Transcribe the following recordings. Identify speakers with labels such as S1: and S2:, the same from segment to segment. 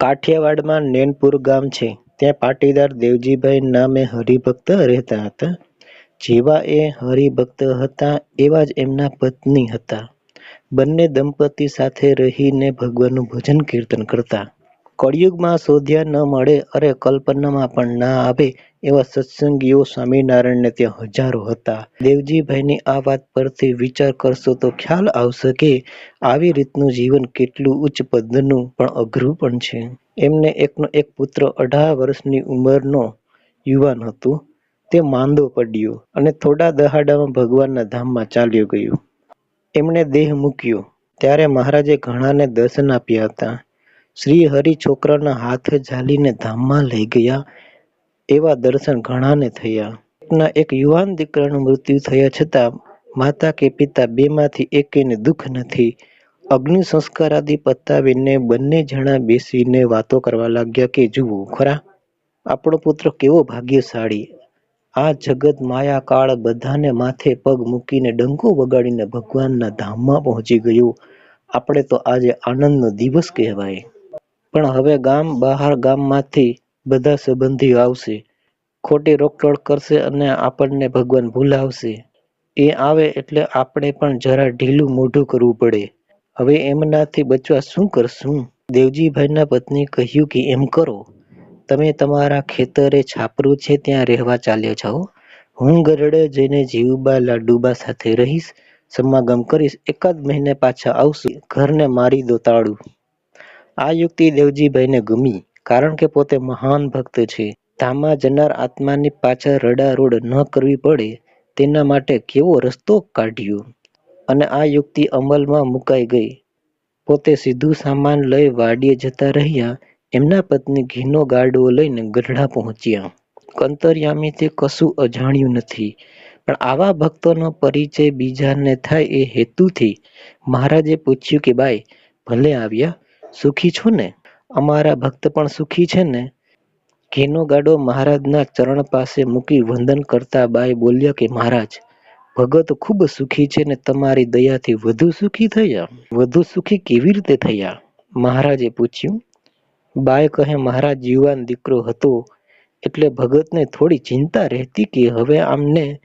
S1: કાઠિયાવાડમાં નેનપુર ગામ છે. ત્યાં પાટીદાર દેવજીભાઈ નામે હરિભક્ત રહેતા હતા. જેવા એ હરિભક્ત હતા, એવા જ એમના પત્ની હતા. બંને દંપતી સાથે રહીને ભગવાનનું ભજન કીર્તન કરતા. કળિયુગમાં શોધ્યા ન મળે, અરે કલ્પનામાં પણ ના આવે એવા સત્સંગીઓ સ્વામિનારાયણને ત્યાં હજારો હતા. દેવજીભાઈની આ વાત પરથી વિચાર કરશો તો ખ્યાલ આવશે કે આવી રીતનું જીવન કેટલું ઉચ્ચ પદનું પણ અઘરું પણ છે. એમને એકનો એક પુત્ર અઢાર વર્ષની ઉંમરનો યુવાન હતો તે માંદો પડ્યો અને થોડા દહાડામાં ભગવાનના ધામમાં ચાલ્યો ગયો. એમણે દેહ મૂક્યો ત્યારે મહારાજે ઘણાને દર્શન આપ્યા હતા. શ્રી હરિ છોકરાના હાથ ઝાલીને ધામમાં લઈ ગયા એવા દર્શન ઘણાને થયા. એકના એક યુવાન દીકરાનું મૃત્યુ થયા છતાં માતા કે પિતા બેમાંથી એકેયને દુઃખ નથી. અગ્નિ સંસ્કાર આદિ પતાવીને બંને જણા બેસીને વાતો કરવા લાગ્યા કે, જુઓ, ખરા આપણો પુત્ર કેવો ભાગ્યશાળી આ જગત માયાકાળ બધાને માથે પગ મૂકીને ડંકો વગાડીને ભગવાનના ધામમાં પહોંચી ગયો આપણે તો આજે આનંદનો દિવસ કહેવાય. પણ હવે ગામ બહાર ગામમાંથી બધા સંબંધીઓ આવશે. ખોટી રોકટોળ કરશે અને આપણને ભગવાન ભૂલાવશે. એ આવે એટલે આપણે પણ જરા ઢીલું મોઢું કરવું પડે. હવે એમનાથી બચવા શું કરશું? દેવજીભાઈના પત્ની કહ્યું કે એમ કરો તમે તમારા ખેતરે છાપરું છે ત્યાં રહેવા ચાલ્યા જાઓ. હું ગરડે જઈને જીવુબા લાડુબા સાથે રહીશ સમાગમ કરીશ એકાદ મહિને પાછા આવશું ઘરને મારી દો તાળું. આ યુક્તિ દેવજીભાઈને ગમી કારણ કે પોતે મહાન ભક્ત છે. ધામમાં જનાર આત્માની પાછળ રડારોડ ન કરવી પડે, તેના માટે કેવો રસ્તો કાઢ્યો અને આ યુક્તિ અમલમાં મુકાઈ ગઈ. પોતે સીધું સામાન લઈ વાડીએ જતા રહ્યા. એમના પત્ની ઘીનો ગાડવો લઈને ગઢડા પહોંચ્યા. કંતરયામી તે કશું અજાણ્યું નથી પણ આવા ભક્તોનો પરિચય બીજાને થાય એ હેતુથી મહારાજે પૂછ્યું કે, બાઈ, ભલે આવ્યા, સુખી છો ને? અમારા ભક્ત પણ સુખી છે ને? ઘીનો ગાડો મહારાજના ચરણ પાસે મૂકી વંદન કરતા બાઈ બોલ્યા કે, મહારાજ, ભગત ખૂબ સુખી છે ને તમારી દયાથી વધુ સુખી થયા. વધુ સુખી કેવી રીતે થયા? મહારાજે પૂછ્યું. બાઈ કહે, મહારાજ, યુવાન દીકરો હતો એટલે ભગતને થોડી ચિંતા રહેતી કે હવે આમને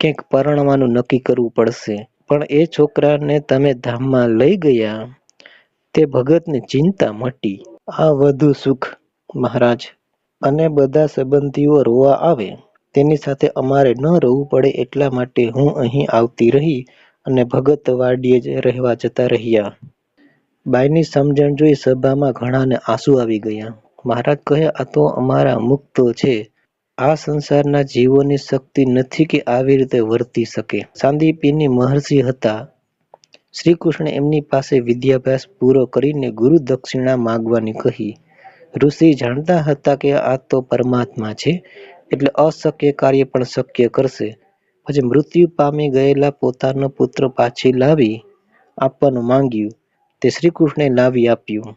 S1: ક્યાંક પરણવાનું નક્કી કરવું પડશે પણ એ છોકરાને તમે ધામમાં લઈ ગયા તે ભગતની ચિંતા મટી. આ વધુ સુખ, મહારાજ. અને બધા સંબંધીઓ રોવા આવે, તેની સાથે અમારે ન રહેવું પડે એટલા માટે હું અહીં આવતી રહી અને ભગત વાડીએ જ રહેવા જતા રહ્યા. બાઈની સમજણ જોઈ સભામાં ઘણાને આંસુ આવી ગયા. મહારાજ કહે, આ તો અમારા મુક્તો છે. આ સંસારના જીવોની શક્તિ નથી કે આવી રીતે વર્તી શકે. સાંદીપીની મહર્ષિ હતા. શ્રીકૃષ્ણે એમની પાસે વિદ્યાભ્યાસ પૂરો કરીને ગુરુદક્ષિણા માંગવાની કહી. ઋષિ જાણતા હતા કે આ તો પરમાત્મા છે, એટલે અશક્ય કાર્ય પણ શક્ય કરશે. પછી મૃત્યુ પામી ગયેલા પોતાનો પુત્ર પાછી લાવી આપવાનું માંગ્યું તે શ્રીકૃષ્ણે લાવી આપ્યું.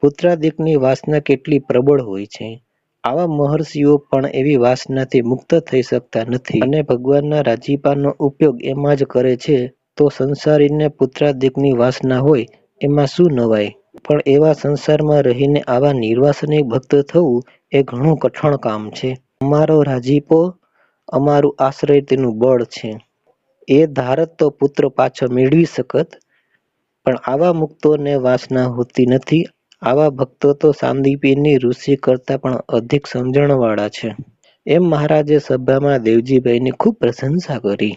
S1: પુત્રાદિકની વાસના કેટલી પ્રબળ હોય છે. આવા મહર્ષિઓ પણ એવી વાસનાથી મુક્ત થઈ શકતા નથી અને ભગવાનના રાજીપાનો ઉપયોગ એમાં જ કરે છે તો સંસારીને પુત્રાદિકની વાસના હોય, એમાં શું નવાય? પણ એવા સંસારમાં રહીને આવા નિર્વાસને ભક્ત થવું એ ઘણું કઠણ કામ છે. અમારો રાજીપો, અમારું આશ્રય તેનું બળ છે. એ ધારત તો પુત્ર પાછો મેળવી શકત, પણ આવા મુક્તોને વાસના હોતી નથી. આવા ભક્તો તો સાંદીપની ઋષિ કરતાં પણ અધિક સમજણવાળા છે. એમ મહારાજે સભામાં દેવજીભાઈની ખૂબ પ્રશંસા કરી.